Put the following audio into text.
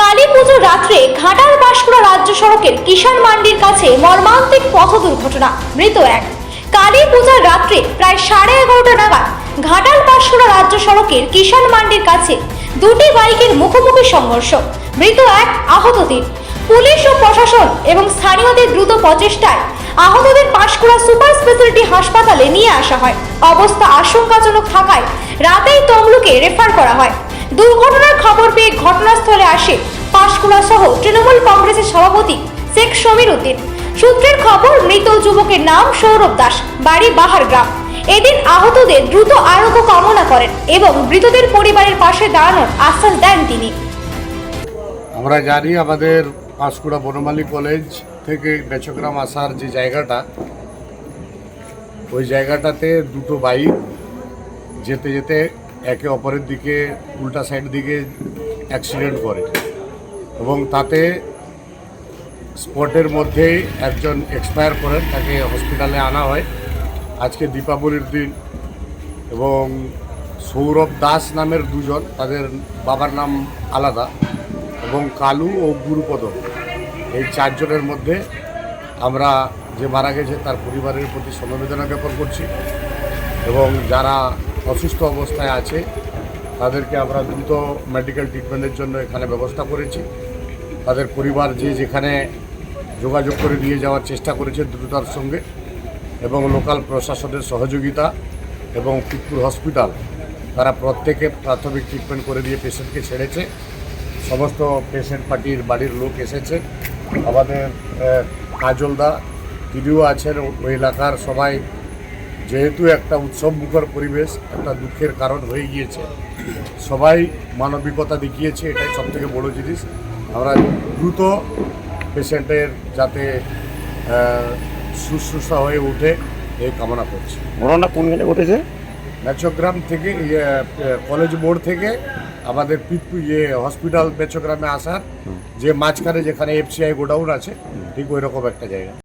কালী পুজোর রাত্রে ঘাটাল বাঁশকুড়া রাজ্য সড়কের কিষাণ মান্ডির কাছে মর্মান্তিক পথ দুর্ঘটনা, মৃত এক। কালী পূজার রাত্রে প্রায় সাড়ে এগারোটা নাগাদ ঘাটাল বাঁশকুড়া রাজ্য সড়কের কিষাণ মান্ডির কাছে দুটি বাইকের মুখোমুখি সংঘর্ষ, মৃত এক আহত তিন পুলিশ ও প্রশাসন এবং স্থানীয়দের দ্রুত প্রচেষ্টায় আহতদের পাঁশকুড়া সুপার স্পেশালিটি হাসপাতালে নিয়ে আসা হয়। অবস্থা আশঙ্কাজনক থাকায় রাতেই তমলুকে রেফার করা হয়। দুর্ঘটনার খবর পেয়ে ঘটনাস্থলে আসে পাঁশকুড়া সহ তৃণমূল কংগ্রেসের সভাপতি শেখ সমীর উদ্দিন। সূত্রের খবর, মৃত যুবকের নাম সৌরভ দাস, বাড়ি বাহার গ্রাম। এদিন আহতদের দ্রুত আরোগ্য কামনা করেন এবং মৃতদের পরিবারের পাশে দাঁড়ানোর আশ্বাস দেন তিনি। আমরা জানি আমাদের পাঁশকুড়া বনমালী কলেজ থেকে বেচগ্রাম আসার যে জায়গাটা, ওই জায়গাটাতে দুটো বাইক যেতে যেতে একে অপরের দিকে, উল্টা সাইড দিকে অ্যাক্সিডেন্ট করে। এবং তাতে স্পটের মধ্যেই একজন এক্সপায়ার করেন, তাকে হসপিটালে আনা হয়। আজকে দীপাবলির দিন এবং সৌরভ দাস নামের দুজন, তাদের বাবার নাম আলাদা এবং কালু ও গুরুপদ এই চারজনের মধ্যে আমরা যে মারা গেছে তার পরিবারের প্রতি সমবেদনা জ্ঞাপন করছি। এবং যারা অসুস্থ অবস্থায় আছে, তাদেরকে আমরা দ্রুত মেডিকেল ট্রিটমেন্টের জন্য এখানে ব্যবস্থা করেছি। তাদের পরিবার যে যেখানে যোগাযোগ করে নিয়ে যাওয়ার চেষ্টা করেছে দ্রুততার সঙ্গে এবং লোকাল প্রশাসনের সহযোগিতা এবং পিতপুর হসপিটাল তারা প্রত্যেকে প্রাথমিক ট্রিটমেন্ট করে দিয়ে পেশেন্টকে ছেড়েছে। সমস্ত পেশেন্ট পার্টির বাড়ির লোক এসেছে। আমাদের কাজলদা, তিনিও আছেন ওই এলাকার সবাই যেহেতু একটা উৎসব মুখর পরিবেশ একটা দুঃখের কারণ হয়ে গিয়েছে। সবাই মানবিকতা দেখিয়েছে এটাই সব থেকে বড়ো জিনিস। আমরা দ্রুত পেশেন্টের যাতে শুশ্রূষা হয়ে ওঠে এই কামনা করছি। ঘটনাটা কোন জায়গায় ঘটেছে? মেচগ্রাম থেকে ইয়ে, কলেজ বোর্ড থেকে আমাদের পিতপু ইয়ে হসপিটাল মেচগ্রামে আসার যে মাঝখানে যেখানে এফসিআই গোডাউন আছে ঠিক ওই রকম একটা জায়গা।